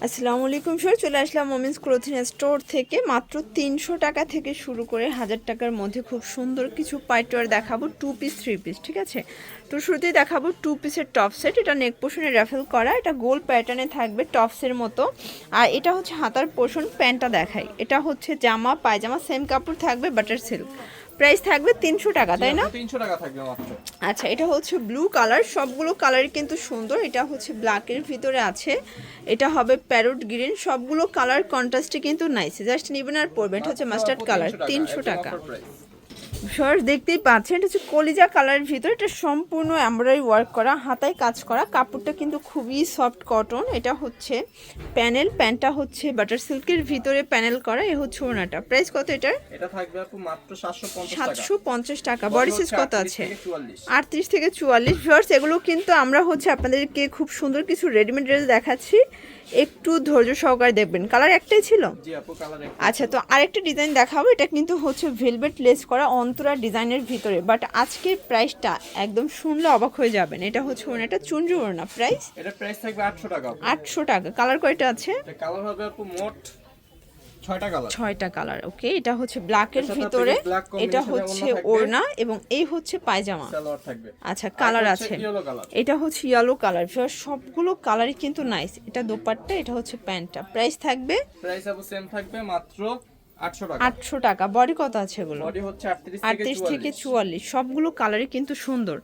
আসসালামু আলাইকুম স্যার চলে আসলাম মোমেন্স ক্লোথিং স্টোর থেকে। মাত্র তিনশো টাকা থেকে শুরু করে হাজার টাকার মধ্যে খুব সুন্দর কিছু পাইটওয়ার দেখাবো টু পিস থ্রি পিস ঠিক আছে? তো শুরুতেই দেখাবো টু পিসের টপ সেট এটা নেক পোষণে র্যাফেল করা, এটা গোল প্যাটার্নে থাকবে টপসের মতো। আর এটা হচ্ছে হাতার পোষণ প্যান্টটা দেখায় এটা হচ্ছে জামা, পায়জামা সেম কাপড় থাকবে বাটার সিল্ক প্রাইস থাকবে তিনশো টাকা তাই না? তিনশো টাকা থাকবে মাত্র। আচ্ছা এটা হচ্ছে ব্লু কালার সবগুলো কালার কিন্তু সুন্দর। এটা হচ্ছে ব্ল্যাকের ভিতরে আছে। এটা হবে প্যারোট গ্রিন সবগুলো কালার কন্ট্রাস্টে কিন্তু নাইস জাস্ট নিবেন আর পরবেন। এটা হচ্ছে মাস্টার্ড কালার তিনশো টাকা। সর দেখতেই পাচ্ছেন এটা হচ্ছে কলিজা কালারের ভিতরে এটা সম্পূর্ণ এমব্রয়ডারি ওয়ার্ক করা হাতায় কাজ করা কাপড়টা কিন্তু খুবই সফট কটন এটা হচ্ছে প্যানেল প্যান্টটা হচ্ছে বাটার সিল্কের ভিতরে প্যানেল করা এ হচ্ছে ওনাটা প্রাইস কত এটার? এটা থাকবে আপু মাত্র 750 টাকা। সাতশো পঞ্চাশ টাকা। বডি সাইজ কত আছে? 44 আটত্রিশ থেকে চুয়াল্লিশ। ভিউয়ার্স এগুলো কিন্তু আমরা হচ্ছে আপনাদেরকে খুব সুন্দর কিছু রেডিমেড ড্রেস দেখাচ্ছি। একটু ধৈর্য সহকারে দেখবেন। কালার একটাই ছিল? আচ্ছা তো আরেকটা ডিজাইন দেখাবো। এটা কিন্তু হচ্ছে ভেলভেট লেস করা অন্তরা ডিজাইনের ভিতরে বাট আজকের প্রাইসটা একদম শুনলে অবাক হয়ে যাবেন। এটা হচ্ছে ওনাটা চুনরি ওনা প্রাইস এটা প্রাইস থাকবে 800 টাকা। আপু। আটশো টাকা। কালার কয়টা আছে? এটা কালার হবে আপু মোট 6টা কালার ছয়টা কালার ওকে এটা হচ্ছে ব্ল্যাকের এর ভিতরে। এটা হচ্ছে ওড়না এবং এই হচ্ছে পায়জামা। আচ্ছা কালার আছে। এটা হচ্ছে ইয়েলো কালার সবগুলো কালারই কিন্তু নাইস এটা দোপাট্টা এটা হচ্ছে প্যান্টটা। প্রাইস থাকবে? প্রাইস আপু সেম থাকবে মাত্র 800 আটশো টাকা। বডি কত আছে এগুলো? বডি হচ্ছে 38 থেকে আটত্রিশ থেকে চুয়াল্লিশ। সবগুলো কালারই কিন্তু সুন্দর।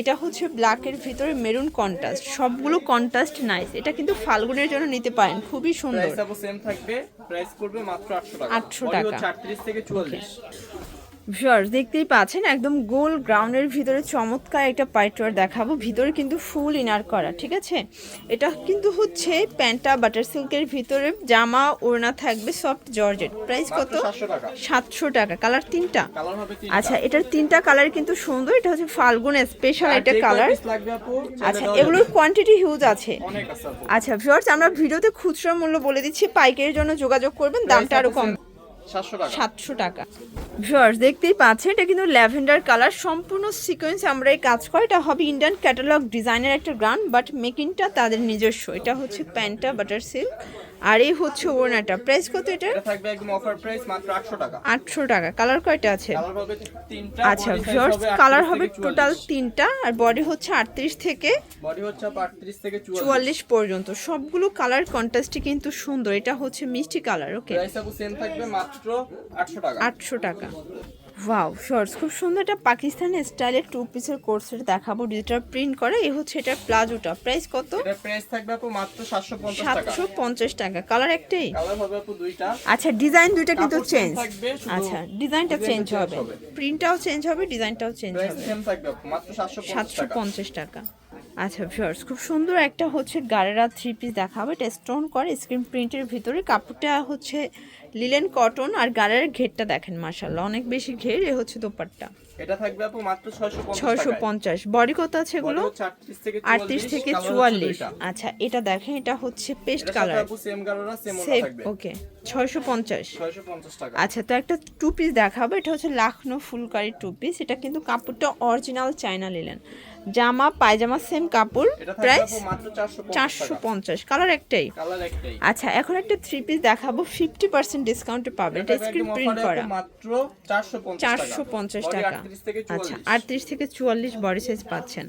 এটা হচ্ছে ব্ল্যাকের ভিতরে মেরুন কন্ট্রাস্ট সবগুলো কন্ট্রাস্ট নাইস এটা কিন্তু ফাল্গুনের জন্য নিতে পারেন। খুবই সুন্দর। 800 টাকা। 800 টাকা। থেকে 44 ভিউয়ার্স দেখতেই পাচ্ছেন একদম গোল গ্রাউন্ডের ভিতরে চমৎকার একটা পাইটওয়ার দেখাবো। ভিতরে কিন্তু ফুল ইনার করা ঠিক আছে? এটা কিন্তু হচ্ছে প্যান্টা বাটার সিল্কের ভিতরে জামা ওড়না থাকবে সফট জর্জেট। প্রাইস কত? মাত্র 700 টাকা। সাতশো টাকা। কালার তিনটা? আচ্ছা এটার তিনটা কালার কিন্তু সুন্দর এটা হচ্ছে ফাল্গুন স্পেশাল একটা কালার। আচ্ছা এগুলোর কোয়ান্টিটি হিউজ আছে। আচ্ছা ভিউয়ার্স আমরা ভিডিওতে খুচরো মূল্য বলে দিচ্ছি পাইকারির জন্য যোগাযোগ করবেন দামটা আরও কম। সাতশো টাকা। ভিউয়ার্স দেখতেই পাচ্ছেন এটা কিন্তু ল্যাভেন্ডার কালার সম্পূর্ণ সিকোয়েন্স আমরা এই কাজ করি। এটা হবে ইন্ডিয়ান ক্যাটালগ ডিজাইনের একটা গ্রান বাট মেকিংটা তাদের নিজস্ব। এটা হচ্ছে প্যান্টটা বাটার সিল্ক আর এই হচ্ছে ওড়নাটা। প্রাইস কত এটা এটা থাকবে একদম অফার প্রাইস মাত্র 800 টাকা। আটশো টাকা। কালার কয়টা আছে? কালার হবে তিনটা আচ্ছা ভিউয়ার্স কালার হবে টোটাল তিনটা আর বডি হচ্ছে আটত্রিশ থেকে বডি হচ্ছে 38 থেকে 44 চুয়াল্লিশ পর্যন্ত। সবগুলো কালার কন্ট্রাস্টই কিন্তু সুন্দর। এটা হচ্ছে মিষ্টি কালার ওকে প্রাইস সেম থাকবে মাত্র 800 টাকা। আটশো টাকা। ওয়াও শর্টস খুব সুন্দর একটা পাকিস্তানি স্টাইলের টু পিসের কোর্সের দেখাবো। ডিজিটাল প্রিন্ট করে। এই হচ্ছে এটা প্লাজোটা প্রাইস কত? এটা প্রাইস থাকবে আপু মাত্র 750 টাকা। সাতশো পঞ্চাশ টাকা। কালার একটাই? কালার হবে আপু দুইটা। আচ্ছা ডিজাইন দুইটা কিন্তু চেঞ্জ আচ্ছা ডিজাইনটা চেঞ্জ হবে। প্রিন্টটাও চেঞ্জ হবে ডিজাইনটাও চেঞ্জ প্রাইস হবে। সেম থাকবে আপু মাত্র 750 সাতশো টাকা। পঞ্চাশ টাকা। আচ্ছা ভিউয়ার্স খুব সুন্দর একটা হচ্ছে গারেরা থ্রি পিস দেখাবো। এটা স্টোন করে স্ক্রিন প্রিন্টের ভিতরে। কাপড়টা হচ্ছে লিলেন কটন আর গারের ঘেরটা দেখেন মাশাল্লাহ অনেক বেশি ঘের এ হচ্ছে দোপাট্টা। এটা থাকবে আপু মাত্র 650 ছয়শো পঞ্চাশ। বডি কত আছে এগুলো? 38 থেকে 44 আটত্রিশ থেকে চুয়াল্লিশ। আচ্ছা এটা দেখেন এটা হচ্ছে পেস্ট কালার। সেম গাড়োরা সেম থাকবে। ওকে ছয়শো পঞ্চাশ। 650 টাকা। আচ্ছা তো একটা টু পিস দেখাবো। এটা হচ্ছে লাখনো ফুলকারি টু পিস এটা কিন্তু কাপড়টা অরিজিনাল চায়না নিলেন জামা পায়জামা সেম কাপড় প্রাইস আপু মাত্র 450 চারশো পঞ্চাশ কালার একটাই। আচ্ছা এখন একটা থ্রি পিস দেখাবো ফিফটি পার্সেন্ট ডিসকাউন্টে পাবে। এটা স্ক্রিন প্রিন্ট করা। চারশো পঞ্চাশ টাকা। 450 Body টাকা। 38 থেকে আচ্ছা আটত্রিশ থেকে চুয়াল্লিশ বডি সাইজ পাচ্ছেন।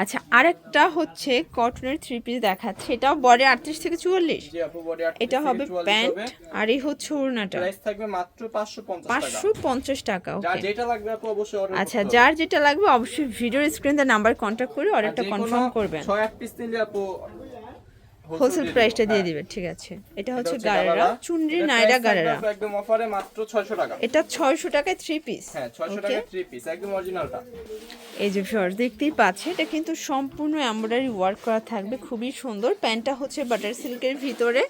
আচ্ছা আরেকটা হচ্ছে কটনের থ্রি পিস দেখাচ্ছে। এটাও বডি আটত্রিশ থেকে চুয়াল্লিশ? জি আপু বডি 38 এটা হবে প্যান্ট আর এই হচ্ছে ওড়নাটা। প্রাইস থাকবে মাত্র 550 টাকা। পাঁচশো পঞ্চাশ টাকা ওকে যেটা লাগবে আপু অবশ্যই অর্ডার আচ্ছা যার যেটা লাগবে অবশ্যই ভিডিওর স্ক্রিনে নাম্বার কন্ট্যাক্ট করে অর্ডারটা কনফার্ম করবেন। 6 8 পিস নিলে আপু হোলসেল প্রাইসটা দিয়ে দিবেন ঠিক আছে। এটা হচ্ছে গারেরা। চুনরি নাইরা গারেরা। একদম অফারে মাত্র 600 টাকা। এটা ছয়শো টাকায় 3 পিস হ্যাঁ 600 টাকায় 3 পিস একদম অরিজিনালটা এই যে ভিউয়ার্স দেখতেই পাচ্ছে এটা কিন্তু সম্পূর্ণ এমব্রয়ডারি ওয়ার্ক করা থাকবে খুবই সুন্দর। প্যান্টটা হচ্ছে বাটার সিল্কের ভিতরে।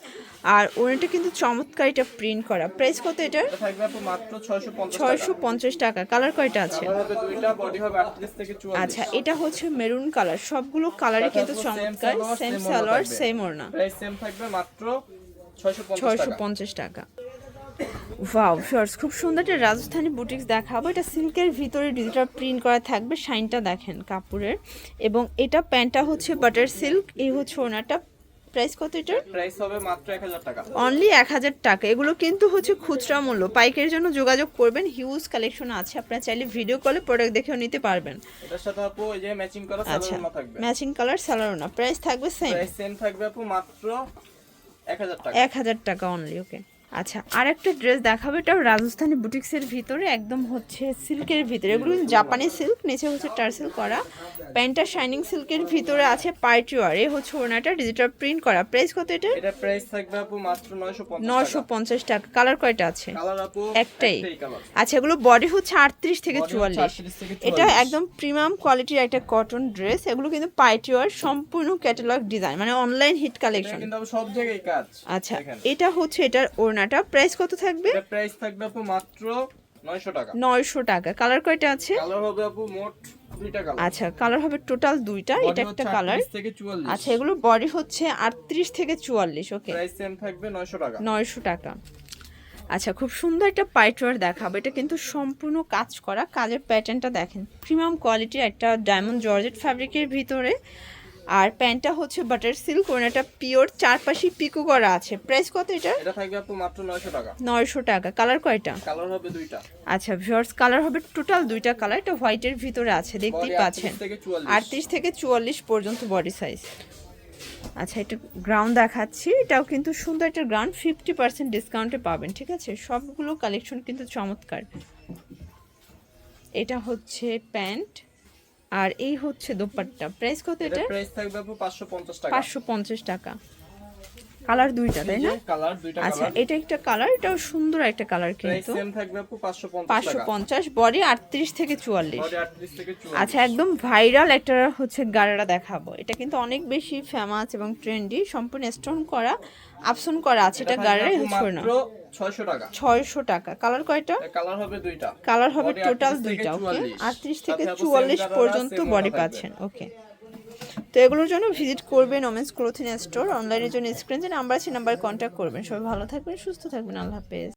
আর ওনাটা কিন্তু চমৎকার এটা প্রিন্ট করা। প্রাইস কত এটার? এটা থাকবে আপু মাত্র 650 ছয়শো পঞ্চাশ টাকা। কালার কয়টা আছে? কালার হবে দুইটা বডি হবে 38 থেকে 44 আচ্ছা এটা হচ্ছে মেরুন কালার সবগুলো কালারই কিন্তু চমৎকার। সেম সালোয়ার সেম ওড়না। প্রাইস সেম থাকবে মাত্র 650 ছয়শো পঞ্চাশ টাকা। ওয়াও শর্টস খুব সুন্দর একটা রাজস্থানি বুটিক্স দেখাবো। এটা সিল্কের ভিতরে ডিজিটাল প্রিন্ট করা থাকবে। শাইনটা দেখেন কাপড়ের। এবং এটা প্যান্টটা হচ্ছে বাটার সিল্ক এই হচ্ছে ওনাটা প্রাইস কত এটার? প্রাইস হবে মাত্র এক হাজার টাকা। অনলি এক হাজার টাকা। এগুলো কিন্তু হচ্ছে খুচরা মূল্য। পাইকারের জন্য যোগাযোগ করবেন। হিউজ কালেকশন আছে। আপনারা চাইলে ভিডিও কলে প্রোডাক্ট দেখেও নিতে পারবেন। এটার সাথে আপু এই যে ম্যাচিং কালার সালোয়ার থাকবে। ম্যাচিং কালার স্যালারোনা প্রাইস থাকবে সেম প্রাইস সেম থাকবে আপু মাত্র এক হাজার টাকা। এক হাজার টাকা অনলি ওকে আচ্ছা আর একটা ড্রেস দেখাবো এটাও রাজস্থানী বুটিক্সের ভিতরে একদম হচ্ছে সিল্কের ভিতরে। এগুলো জাপানি সিল্ক নিচে হচ্ছে টার্সেল করা। প্যান্টটা শাইনিং সিল্কের ভিতরে আছে পার্টি ওয়ার এ হচ্ছে ওনাটা ডিজিটাল প্রিন্ট করা। প্রাইস কত এটা? এটা প্রাইস থাকবে আপু মাত্র নয়শো পঞ্চাশ নশো পঞ্চাশ টাকা। কালার কয়টা আছে? কালার আপু একটাই। আচ্ছা এগুলো বডি হচ্ছে আটত্রিশ থেকে Body হচ্ছে চুয়াল্লিশ। এটা একদম প্রিমিয়াম কোয়ালিটির একটা কটন ড্রেস এগুলো কিন্তু পার্টি ওয়ার সম্পূর্ণ ক্যাটালগ ডিজাইন মানে অনলাইন হিট কালেকশন কিন্তু সব জায়গায় কাজ। আচ্ছা এটা হচ্ছে এটার ওড়নাটা প্রাইস কত থাকবে? প্রাইস থাকবে আপু মাত্র নয়শো টাকা। নয়শো টাকা। কালার কয়টা আছে? কালার হবে আপু মোট দুইটা কালার আচ্ছা কালার হবে টোটাল দুইটা এটা একটা কালার থেকে চুয়াল্লিশ। আচ্ছা এগুলো বডি হচ্ছে আটত্রিশ থেকে চুয়াল্লিশ ওকে থাকবে নয়শো টাকা। নয়শো টাকা। আচ্ছা খুব সুন্দর একটা পাইটওয়ার দেখাবো। এটা কিন্তু সম্পূর্ণ কাজ করা। কাজের প্যাটার্নটা দেখেন। প্রিমিয়াম কোয়ালিটির একটা ডায়মন্ড জর্জেট ফ্যাব্রিকের ভিতরে। আর প্যান্টটা হচ্ছে বাটার সিল্ক ওনাটা পিওর চারপাশে পিকো করা আছে। প্রাইস কত এটা? এটা থাকবে আপু মাত্র নয়শো টাকা। নয়শো টাকা। কালার কয়টা? কালার হবে দুইটা। আচ্ছা ভিউয়ার্স কালার হবে টোটাল দুইটা কালার। এটা হোয়াইটের ভিতরে আছে দেখতেই পাচ্ছেন। 38 থেকে চুয়াল্লিশ। আটত্রিশ থেকে চুয়াল্লিশ পর্যন্ত বডি সাইজ আচ্ছা এটা গ্রাউন্ড দেখাচ্ছি। এটাও কিন্তু সুন্দর একটা গ্রাউন্ড ফিফটি পার্সেন্ট ডিসকাউন্টে পাবেন ঠিক আছে? সবগুলো কালেকশন কিন্তু চমৎকার। এটা হচ্ছে প্যান্ট। আর এই হচ্ছে দোপাট্টা। প্রাইস কত এটা প্রাইস থাকবে আপু পাঁচশো পঞ্চাশ টাকা। পাঁচশো পঞ্চাশ টাকা। কালার দুইটা তাই না? কালার দুইটা আচ্ছা এটা একটা কালার এটাও সুন্দর একটা কালার প্রাইস কিন্তু। সেম থাকবে আপু পাঁচশো পঞ্চাশ পাঁচশো টাকা পঞ্চাশ বডি আটত্রিশ থেকে চুয়াল্লিশ। বডি আটত্রিশ থেকে চুয়াল্লিশ। আচ্ছা একদম ভাইরাল একটা হচ্ছে গাড়ারা দেখাবো। এটা কিন্তু অনেক বেশি ফেমাস এবং ট্রেন্ডি সম্পূর্ণ স্টোন করা আপসন করা আছে। এটা গাড়ারাই হচ্ছে না। মাত্র ছয়শো টাকা। ছয়শো টাকা। কালার কয়টা? কালার হবে দুইটা। কালার হবে টোটাল দুইটা ওকে 44 আটত্রিশ থেকে আপু চুয়াল্লিশ same পর্যন্ত বডি। পাচ্ছেন ওকে তো এগুলোর জন্য ভিজিট করবেন ওমেন্স ক্লোথিং স্টোর অনলাইনের জন্য স্ক্রিন যে নাম্বার আছে নাম্বার কন্ট্যাক্ট করবেন। সবাই ভালো থাকবেন, সুস্থ থাকবেন, আল্লাহ হাফেজ।